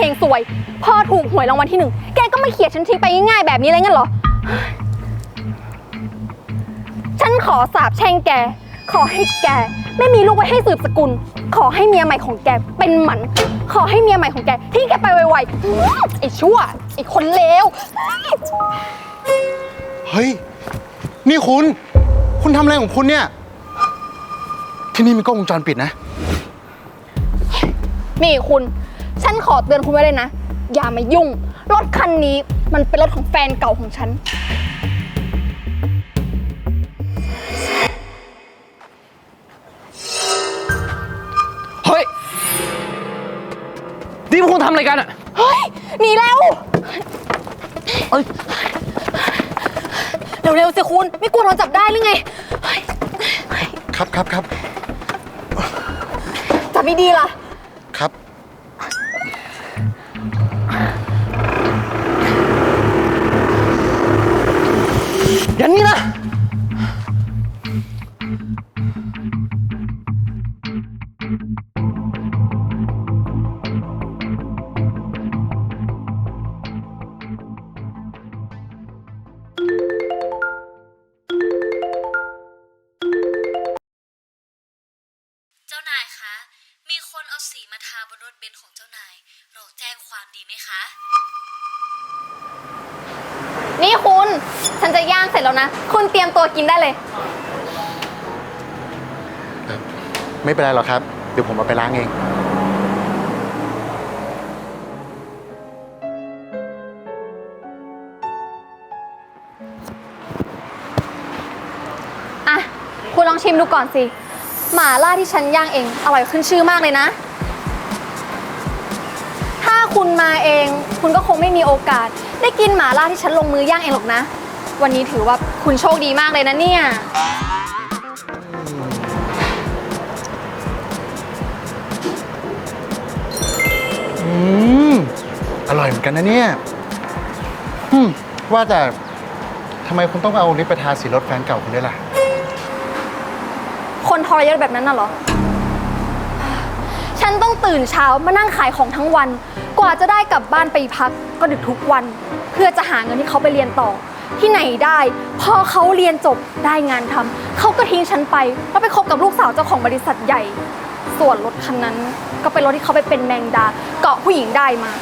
เฮงสวย พอถูกหวยรางวัลที่หนึ่ง แกก็ไม่เขียดฉันทิ้งไปง่ายๆแบบนี้เลยงั้นเหรอ ฉันขอสาบแช่งแก ขอให้แก ไม่มีลูกไว้ให้สืบสกุล ขอให้เมียใหม่ของแกเป็นหมัน ขอให้เมียใหม่ของแกทิ้งแกไปไวๆอื้อไอ้ชั่ว ไอ้คนเลว เฮ้ย นี่คุณ คุณทำอะไรของคุณเนี่ย ที่นี่มีกล้องวงจรปิดนะ นี่คุณ ฉันขอเตือนคุณไว้เลยนะ อย่ามายุ่ง รถคันนี้มันเป็นรถของแฟนเก่าของฉัน เฮ้ยนี่พวกคุณทำอะไรกันอะเฮ้ย หนีแล้ว เอ้ยเร็วๆสิคุณ ไม่กลัวโดนจับได้หรือไงเฮ้ยครับครับครับ จับไม่ดีล่ะ ย่างนี้นะ เจ้านายคะ มีคนเอาสีมาทาบนรถเบนซ์ของเจ้านาย เราแจ้งความดีไหมคะ นี่คุณฉันจะย่างเสร็จแล้วนะ คุณเตรียมตัวกินได้เลย ไม่เป็นไรหรอกครับ เดี๋ยวผมเอาไปล้างเอง อะ คุณลองชิมดูก่อนสิ หม่าล่าที่ฉันย่างเอง อร่อยขึ้นชื่อมากเลยนะ ถ้าคุณมาเอง คุณก็คงไม่มีโอกาส ได้กินหม่าล่าที่ฉันลงมือย่างเองหรอกนะ วันนี้ถือว่าคุณโชคดีมากเลยนะเนี่ย อืม อร่อยเหมือนกันนะเนี่ยอืมว่าแต่ทำไมคุณต้องเอาลิปไปทาสีรถแฟนเก่าคุณด้วยล่ะ คนทรยศแบบนั้นน่ะเหรอ ฉันต้องตื่นเช้ามานั่งขายของทั้งวัน กว่าจะได้กลับบ้านไปพักก็ดึกทุกวัน เพื่อจะหาเงินที่เขาไปเรียนต่อ ที่ไหนได้ พอเขาเรียนจบได้งานทำเขาก็ทิ้งฉันไปแล้วไปคบกับลูกสาวเจ้าของบริษัทใหญ่ ส่วนรถคันนั้น ก็เป็นรถที่เขาไปเป็นแมงดา เกาะผู้หญิงได้มา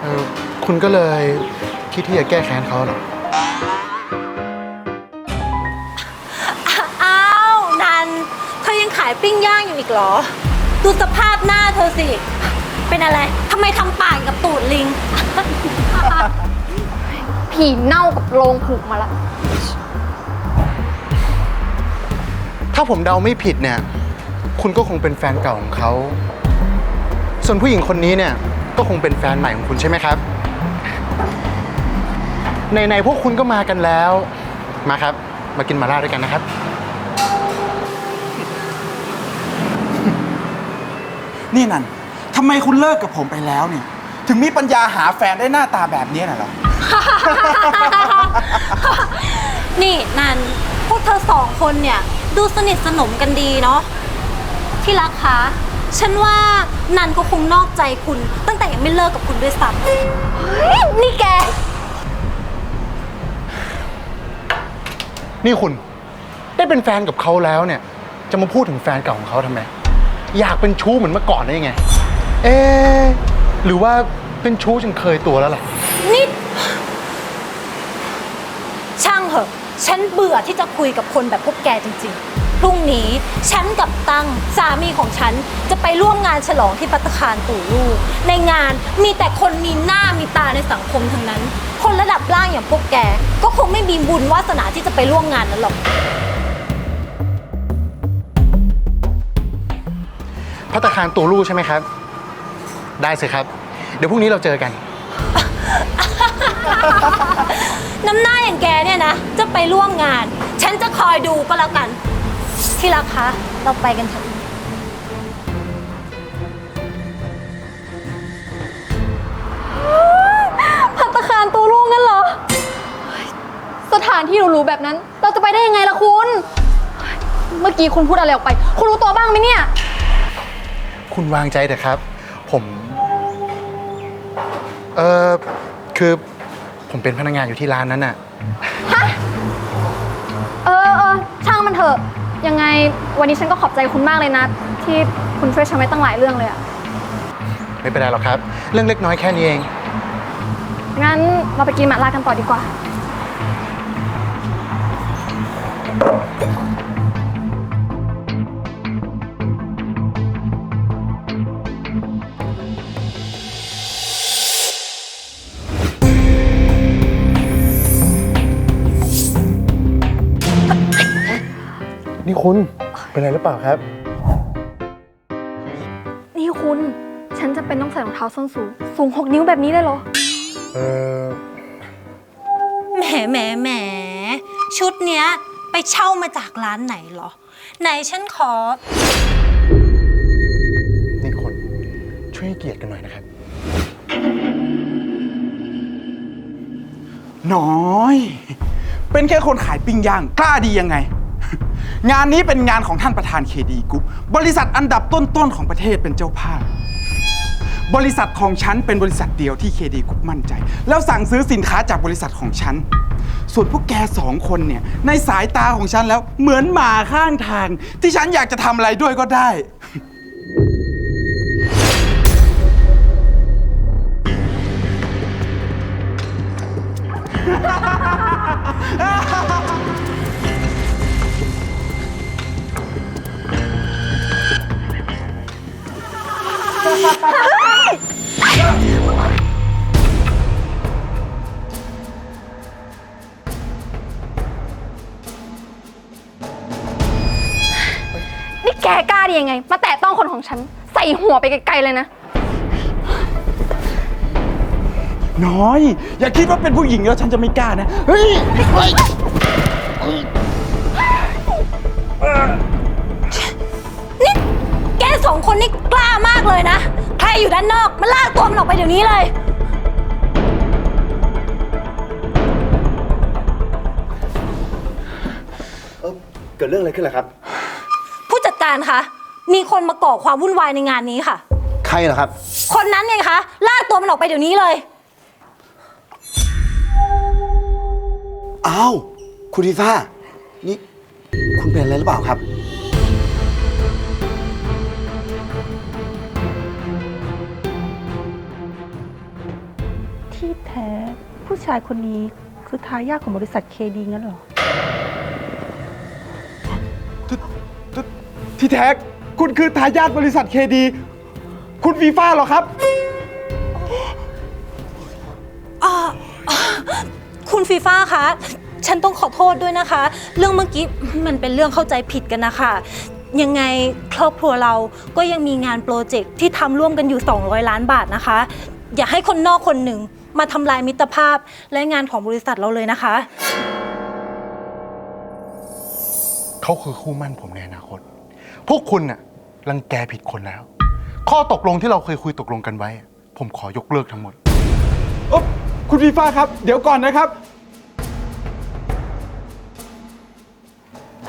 เออคุณก็เลยคิดที่จะแก้แค้นเขาเหรอ ปิ้งย่างอยู่อีกเหรอ ดูสภาพหน้าเธอสิ เป็นอะไรทำไมทำปากกับตูดลิง ผีเน่ากับโลงผูกมาละ ถ้าผมเดาไม่ผิดเนี่ย คุณก็คงเป็นแฟนเก่าของเขา ส่วนผู้หญิงคนนี้เนี่ย ก็คงเป็นแฟนใหม่ของคุณใช่ไหมครับ ในๆพวกคุณก็มากันแล้ว มาครับ มากินมาล่าด้วยกันนะครับ นี่นันทำไมคุณเลิกกับผมไปแล้วเนี่ย ถึงมีปัญญาหาแฟนได้หน้าตาแบบนี้น่ะเหรอ นี่นันพวกเธอสองคนเนี่ย ดูสนิทสนมกันดีเนาะที่รักคะ ฉันว่านันก็คงนอกใจคุณ ตั้งแต่ยังไม่เลิกกับคุณด้วยซ้ำนี่แก นี่คุณ ได้เป็นแฟนกับเขาแล้วเนี่ย จะมาพูดถึงแฟนเก่าของเขาทำไม อยากเป็นชู้เหมือนเมื่อก่อนได้ยังไง เอ๊ะหรือว่าเป็นชู้จนเคยตัวแล้วล่ะ นี่ ช่างเหอะ ฉันเบื่อที่จะคุยกับคนแบบพวกแกจริงๆ พรุ่งนี้ฉันกับตั้งสามีของฉันจะไปร่วมงานฉลองที่ปัตตาคารตู่ลูก ในงานมีแต่คนมีหน้ามีตาในสังคมทั้งนั้น คนระดับล่างอย่างพวกแก ก็คงไม่มีบุญวาสนาที่จะไปร่วมงานนั้นหรอก พัตตาคารตัวลู่ใช่ไหมครับ ได้สิครับ เดี๋ยวพรุ่งนี้เราเจอกัน น้ำหน้าอย่างแกเนี่ยนะ จะไปร่วมงาน ฉันจะคอยดูก็แล้วกัน ที่รักคะ เราไปกันเถอะ พัตตาคารตูลูกงั้นเหรอ สถานที่หรูๆแบบนั้น เราจะไปได้ยังไงล่ะคุณ เมื่อกี้คุณพูดอะไรออกไป คุณรู้ตัวบ้างไหมเนี่ย คุณวางใจเถอะครับ ผมเออคือผมเป็นพนักงานอยู่ที่ร้านนั้นน่ะเออเออช่างมันเถอะ ยังไงวันนี้ฉันก็ขอบใจคุณมากเลยนะ ที่คุณช่วยฉันไว้ตั้งหลายเรื่องเลยอะไม่เป็นไรหรอกครับ เรื่องเล็กน้อยแค่นี้เอง งั้นเราไปกินหมาล่ากันต่อดีกว่า นี่คุณ เป็นอะไรหรือเปล่าครับ นี่คุณ ฉันจะเป็นต้องใส่รองเท้าส้นสูง สูง6นิ้วแบบนี้เลยเหรอ เออแหมแหมแหมชุดเนี้ยไปเช่ามาจากร้านไหนเหรอ ไหนฉันขอ นี่คุณช่วยให้เกียรติกันหน่อยนะครับ น้อย เป็นแค่คนขายปิ้งย่างกล้าดียังไง งานนี้เป็นงานของท่านประธานเคดีกรุ๊ปบริษัทอันดับต้นๆของประเทศเป็นเจ้าภาพ บริษัทของฉันเป็นบริษัทเดียวที่เคดีกรุ๊ปมั่นใจ แล้วสั่งซื้อสินค้าจากบริษัทของฉัน ส่วนพวกแกสองคนเนี่ย ในสายตาของฉันแล้วเหมือนหมาข้างทาง ที่ฉันอยากจะทำอะไรด้วยก็ได้ แกกล้าได้ยังไง มาแตะต้องคนของฉัน ใส่หัวไปไกลๆเลยนะ น้อย อย่าคิดว่าเป็นผู้หญิงแล้วฉันจะไม่กล้านะ เฮ้ยเฮ้ยนี่แกสองคนนี่กล้ามากเลยนะ ใครอยู่ด้านนอกมาลากตัวมันออกไปเดี๋ยวนี้เลย เกิดเรื่องอะไรขึ้นล่ะครับผู้จัด การคะ มีคนมาก่อความวุ่นวายในงานนี้ค่ะ ใครเหรอครับ คนนั้นไงคะ ลากตัวมันออกไปเดี๋ยวนี้เลย อ้าว คุณฟีฟ้านี่ คุณเป็นอะไรหรือเปล่าครับ ที่แท้ผู้ชายคนนี้คือทายาทของบริษัทเคดีงั้นเหรอ ที่แท้คุณคือทายาทบริษัทเคดี คุณฟีฟ่าเหรอครับคุณฟีฟ่าคะ ฉันต้องขอโทษด้วยนะคะ เรื่องเมื่อกี้มันเป็นเรื่องเข้าใจผิดกันนะคะ ยังไงครอบครัวเราก็ยังมีงานโปรเจกต์ที่ทำร่วมกันอยู่ 200 ล้านบาทนะคะ อย่าให้คนนอกคนหนึ่งมาทำลายมิตรภาพและงานของบริษัทเราเลยนะคะ เขาคือคู่มั่นผมในอนาคต พวกคุณน่ะรังแกผิดคนแล้ว ข้อตกลงที่เราเคยคุยตกลงกันไว้ ผมขอยกเลิกทั้งหมดเอ้อคุณฟีฟ่าครับ เดี๋ยวก่อนนะครับ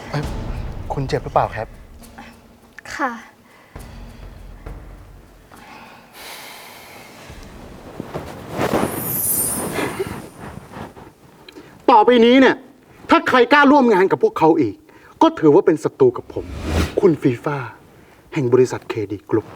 เอ้ยคุณเจ็บหรือเปล่าครับ ค่ะ ต่อไปนี้เนี่ย ถ้าใครกล้าร่วมงานกับพวกเขาอีก ก็ถือว่าเป็นศัตรูกับผม คุณฟีฟ่าแห่งบริษัทเคดีกรุ๊ป